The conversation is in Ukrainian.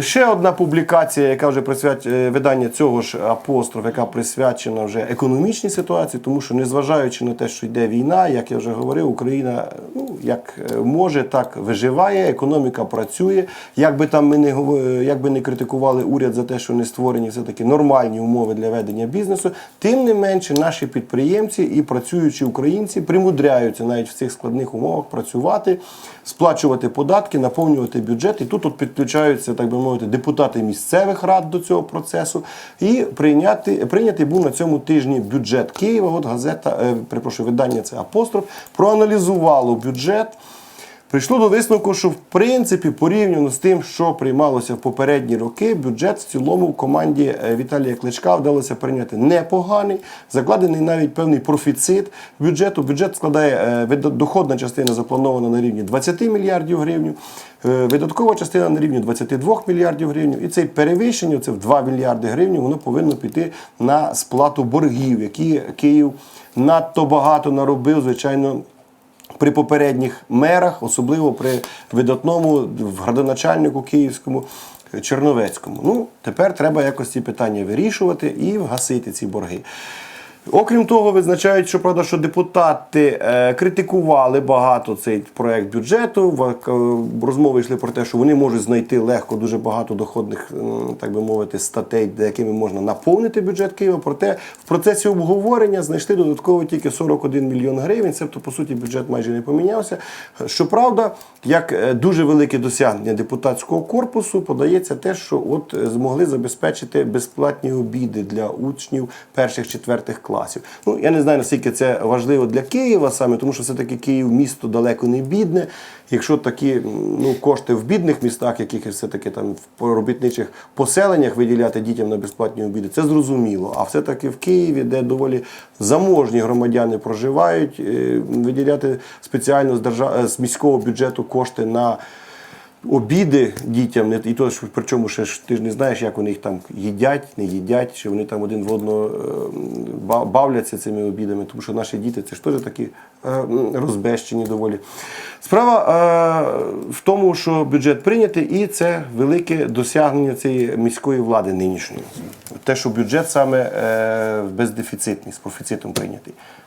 Ще одна публікація, яка вже присвят... е, видання цього ж апостроф, яка присвячена вже економічній ситуації, тому що незважаючи на те, що йде війна, як я вже говорив, Україна ну як е, може, так виживає, економіка працює. Як би там ми не гово- як би не критикували уряд за те, що не створені все таки нормальні умови для ведення бізнесу, тим не менше наші підприємці і працюючі українці примудряються навіть в цих складних умовах працювати, сплачувати податки, наповнювати бюджет. І тут от підключаються, так би мовити, депутати місцевих рад до цього процесу. І прийняти прийнятий був на цьому тижні бюджет Києва. От газета, е, припрошую, видання це апостроф, проаналізувало бюджет. Прийшло до висновку, що в принципі порівняно з тим, що приймалося в попередні роки, бюджет в цілому в команді е, Віталія Кличка вдалося прийняти непоганий, закладений навіть певний профіцит бюджету. Бюджет складає е, доходна частина запланована на рівні 20 мільярдів гривень, видаткова частина на рівні 22 мільярдів гривень. І цей перевищення, це в 2 мільярди гривень, воно повинно піти на сплату боргів, які Київ надто багато наробив, звичайно при попередніх мерах, особливо при видатному градоначальнику київському Черновецькому. Ну, тепер треба якось ці питання вирішувати і вгасити ці борги. Окрім того, визначають, що правда, що депутати е, критикували багато цей проект бюджету. В- е, Розмови йшли про те, що вони можуть знайти легко дуже багато доходних, так би мовити, статей, де якими можна наповнити бюджет Києва. Проте в процесі обговорення знайшли додатково тільки 41 мільйон гривень. Тобто, по суті, бюджет майже не помінявся. Щоправда, як е, дуже велике досягнення депутатського корпусу, подається те, що от е, змогли забезпечити безплатні обіди для учнів перших четвертих класів. Ну я не знаю наскільки це важливо для Києва саме, тому що все таки Київ місто далеко не бідне. Якщо такі ну кошти в бідних містах, яких все таки там в робітничих поселеннях виділяти дітям на безплатні обіди, це зрозуміло. А все таки в Києві, де доволі заможні громадяни проживають, е, виділяти спеціально з держав... з міського бюджету кошти на обіди дітям, і то причому ще ж ти ж не знаєш, як вони їх там їдять, не їдять, чи вони там один в одного е, бавляться цими обідами, тому що наші діти це ж теж такі е, розбещені доволі. Справа е, в тому, що бюджет прийнятий, і це велике досягнення цієї міської влади нинішньої. Те, що бюджет саме бездефіцитний, з профіцитом прийнятий.